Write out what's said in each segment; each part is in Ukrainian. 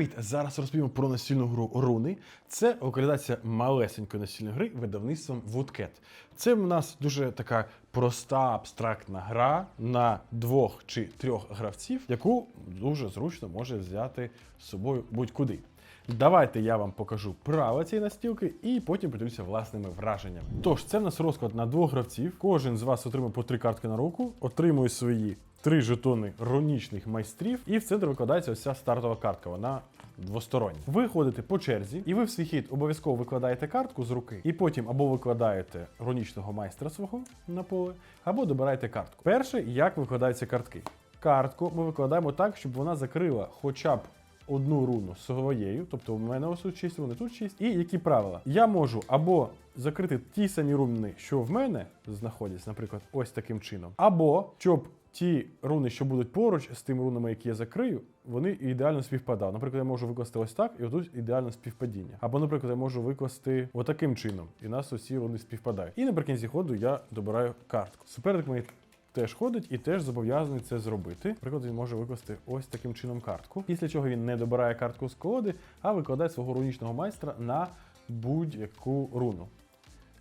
Привіт! Зараз розповімо про настільну гру Руни. Це локалізація малесенької настільної гри видавництвом Woodcat. Це в нас дуже така проста абстрактна гра на двох чи трьох гравців, яку дуже зручно може взяти з собою будь-куди. Давайте я вам покажу правила цієї настілки і потім поділюся власними враженнями. Тож, це в нас розклад на двох гравців. Кожен з вас отримує по три картки на руку, отримує свої три жетони рунічних майстрів, і в центр викладається ось ця стартова картка. Вона двостороння. Ви ходите по черзі, і ви в свій хід обов'язково викладаєте картку з руки, і потім або викладаєте рунічного майстра свого на поле, або добираєте картку. Перше, як викладаються картки. Картку ми викладаємо так, щоб вона закрила хоча б одну руну своєю, тобто у мене ось тут 6 рун, і тут 6. І які правила? Я можу або закрити ті самі руни, що в мене знаходяться, наприклад, ось таким чином, або щоб ті руни, що будуть поруч з тими рунами, які я закрию, вони ідеально співпадали. Наприклад, я можу викласти ось так, і отут ідеальне співпадіння. Або, наприклад, я можу викласти отаким чином, і нас усі руни співпадають. І наприкінці ходу я добираю картку. Суперник мені теж ходить і теж зобов'язаний це зробити. Наприклад, він може викласти ось таким чином картку. Після чого він не добирає картку з колоди, а викладає свого рунічного майстра на будь-яку руну.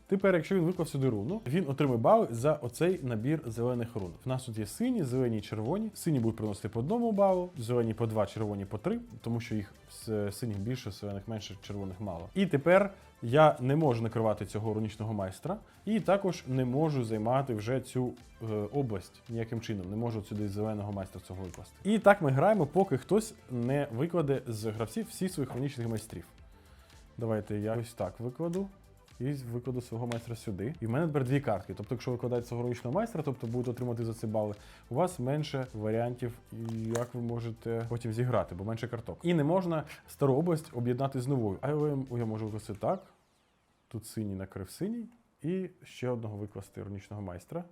Тепер, якщо він виклав сюди руну, він отримує бали за оцей набір зелених рун. В нас тут є сині, зелені і червоні. Сині будуть приносити по одному балу, зелені по два, червоні по три, тому що їх синіх більше, зелених менше, червоних мало. І тепер я не можу накривати цього рунічного майстра, і також не можу займати вже цю е, область ніяким чином. Не можу сюди зеленого майстра цього викласти. І так ми граємо, поки хтось не викладе з гравців всіх своїх рунічних майстрів. Давайте я ось так викладу. І викладу свого майстра сюди. І в мене тепер дві картки. Тобто, якщо викладаєте свого ручного майстра, тобто будете отримати за це бали, у вас менше варіантів, як ви можете потім зіграти, бо менше карток. І не можна стару область об'єднати з новою. А я, можу викласти так. Тут синій накрив синій, і ще одного викласти рунічного майстра.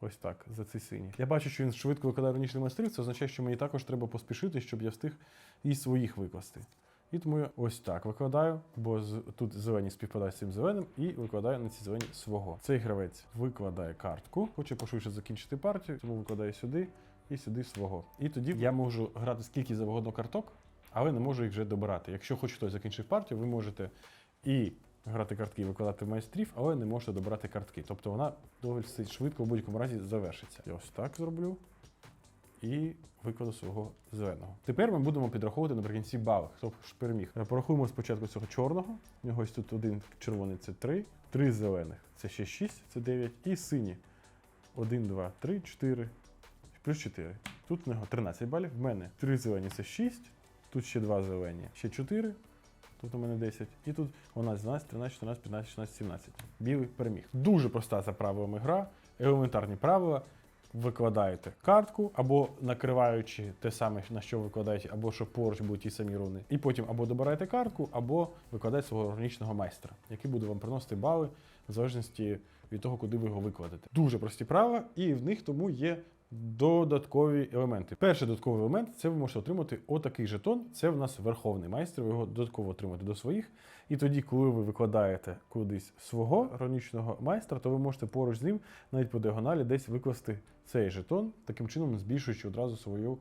Ось так, за цей синій. Я бачу, що він швидко викладає рунічний майстрів. Це означає, що мені також треба поспішити, щоб я встиг і своїх викласти. І тому я ось так викладаю, бо тут зелені співпадають з цим зеленим, і викладаю на ці зелені свого. Цей гравець викладає картку, хоче пошвидше закінчити партію, тому викладає сюди і сюди свого. І тоді я можу грати скільки завгодно карток, але не можу їх вже добирати. Якщо хоч хтось закінчив партію, ви можете і грати картки, і викладати майстрів, але не можете добирати картки. Тобто вона доволі швидко в будь-якому разі завершиться. Я ось так зроблю і викладу свого зеленого. Тепер ми будемо підраховувати наприкінці бали, хто ж переміг. Е, Порахуємо спочатку цього чорного. У нього ось тут один червоний це 3, три зелених це ще 6, це 9. І сині 1, 2, 3, 4, плюс 4. Тут у нього 13 балів. В мене 3 зелені це 6, тут ще 2 зелені, ще 4. Тут у мене 10. І тут нас 12, 13, 14, 15, 16, 17. Білий переміг. Дуже проста за правилами гра, елементарні правила викладаєте картку, або накриваючи те саме, на що викладаєте, або що поруч будуть ті самі руни. І потім або добираєте картку, або викладаєте свого органічного майстра, який буде вам приносити бали в залежності від того, куди ви його викладете. Дуже прості правила, і в них тому є. Додаткові елементи. Перший додатковий елемент це ви можете отримати отакий жетон. Це в нас верховний майстер. Ви його додатково отримаєте до своїх. І тоді, коли ви викладаєте кудись свого ронічного майстра, то ви можете поруч з ним, навіть по діагоналі, десь викласти цей жетон, таким чином збільшуючи одразу свою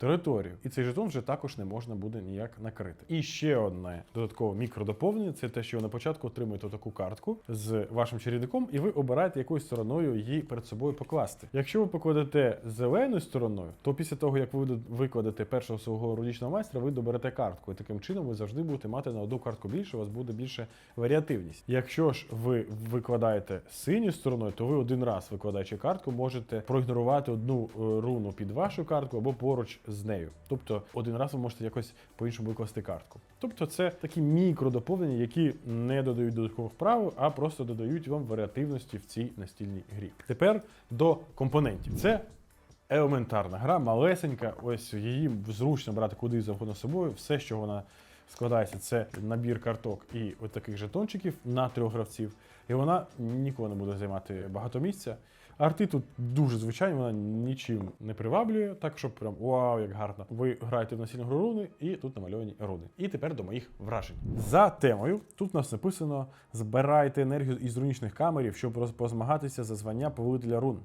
територію. І цей жетон вже також не можна буде ніяк накрити. І ще одне додаткове мікродоповнення це те, що на початку отримуєте таку картку з вашим чарівником, і ви обираєте якою стороною її перед собою покласти. Якщо ви покладете зеленою стороною, то після того, як ви викладете першого свого рунічного майстра, ви доберете картку. І таким чином ви завжди будете мати на одну картку більше, у вас буде більше варіативність. Якщо ж ви викладаєте синьою стороною, то ви один раз, викладаючи картку, можете проігнорувати одну е, руну під вашу картку або поруч з нею. Тобто один раз ви можете якось по-іншому викласти картку. Тобто це такі мікродоповнення, які не додають додаткових правил, а просто додають вам варіативності в цій настільній грі. Тепер до компонентів. Це елементарна гра, малесенька. Ось її зручно брати куди завгодно собою. Все, що вона складається, це набір карток і от таких жетончиків на трьох гравців. І вона ніколи не буде займати багато місця. Арти тут дуже звичайні, вона нічим не приваблює, так що прям вау, як гарно. Ви граєте в насильну гру руни, і тут намальовані руни. І тепер до моїх вражень. За темою тут у нас написано: збирайте енергію із рунічних камерів, щоб розпозмагатися за звання повелителя рун.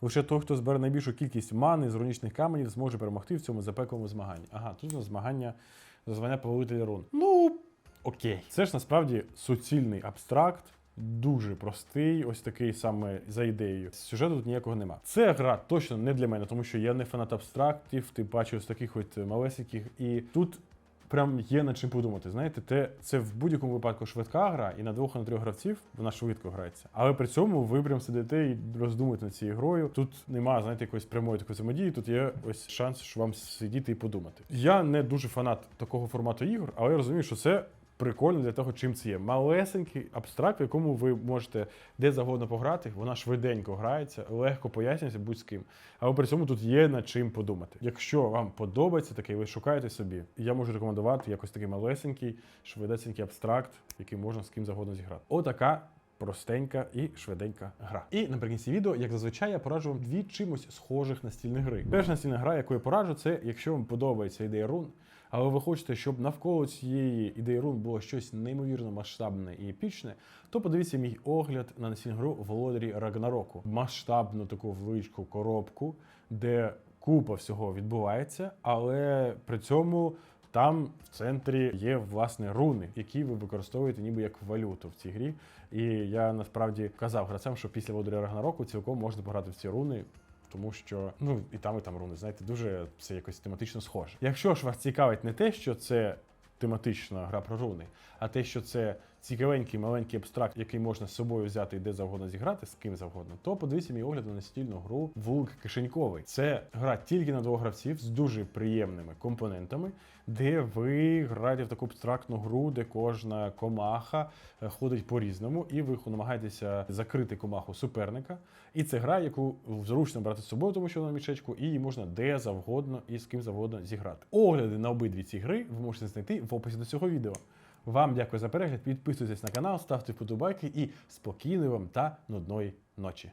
Лише той, хто збере найбільшу кількість мани з рунічних каменів, зможе перемогти в цьому запеклому змаганні. Ага, тут у нас змагання за звання повелителя рун. Ну, окей. Це ж насправді суцільний абстракт. Дуже простий, ось такий саме за ідеєю. Сюжету тут ніякого нема. Це гра точно не для мене, тому що я не фанат абстрактів, ти бачиш ось таких от малесиків, і тут прям є над чим подумати. Знаєте, те, це в будь-якому випадку швидка гра, і на двох, на трьох гравців вона швидко грається. Але при цьому ви прям сидите і роздумуєте над цією грою. Тут немає, знаєте, якоїсь прямої такої взаємодії, тут є ось шанс, що вам сидіти і подумати. Я не дуже фанат такого формату ігор, але я розумію, що це. Прикольно для того, чим це є. Малесенький абстракт, в якому ви можете де завгодно пограти, вона швиденько грається, легко пояснюється будь з ким. Але при цьому тут є над чим подумати. Якщо вам подобається такий, ви шукаєте собі. Я можу рекомендувати якось такий малесенький, швидесенький абстракт, який можна з ким завгодно зіграти. Отака. Простенька і швиденька гра. І наприкінці відео, як зазвичай, я пораджу вам дві чимось схожих настільні гри. Перша настільна гра, яку я пораджу, це якщо вам подобається ідея рун, але ви хочете, щоб навколо цієї ідеї рун було щось неймовірно масштабне і епічне, то подивіться мій огляд на настільну гру Володарі Рагнароку. Масштабну таку величку коробку, де купа всього відбувається, але при цьому. Там в центрі є власне руни, які ви використовуєте ніби як валюту в цій грі. І я насправді казав гравцям, що після Володаря Рагнароку цілком можна пограти в ці руни. Тому що ну і там, і там руни, знаєте, дуже це якось тематично схоже. Якщо ж вас цікавить не те, що це тематична гра про руни, а те, що це цікавенький маленький абстракт, який можна з собою взяти і де завгодно зіграти, з ким завгодно, то подивіться мій огляд на настільну гру Вулк Кишеньковий. Це гра тільки на двох гравців з дуже приємними компонентами, де ви граєте в таку абстрактну гру, де кожна комаха е, ходить по-різному, і ви намагаєтеся закрити комаху суперника. І це гра, яку зручно брати з собою, тому що вона на мішечку, і її можна де завгодно і з ким завгодно зіграти. Огляди на обидві ці гри ви можете знайти в описі до цього відео. Вам дякую за перегляд. Підписуйтесь на канал, ставте вподобайки і спокійної вам та нудної ночі.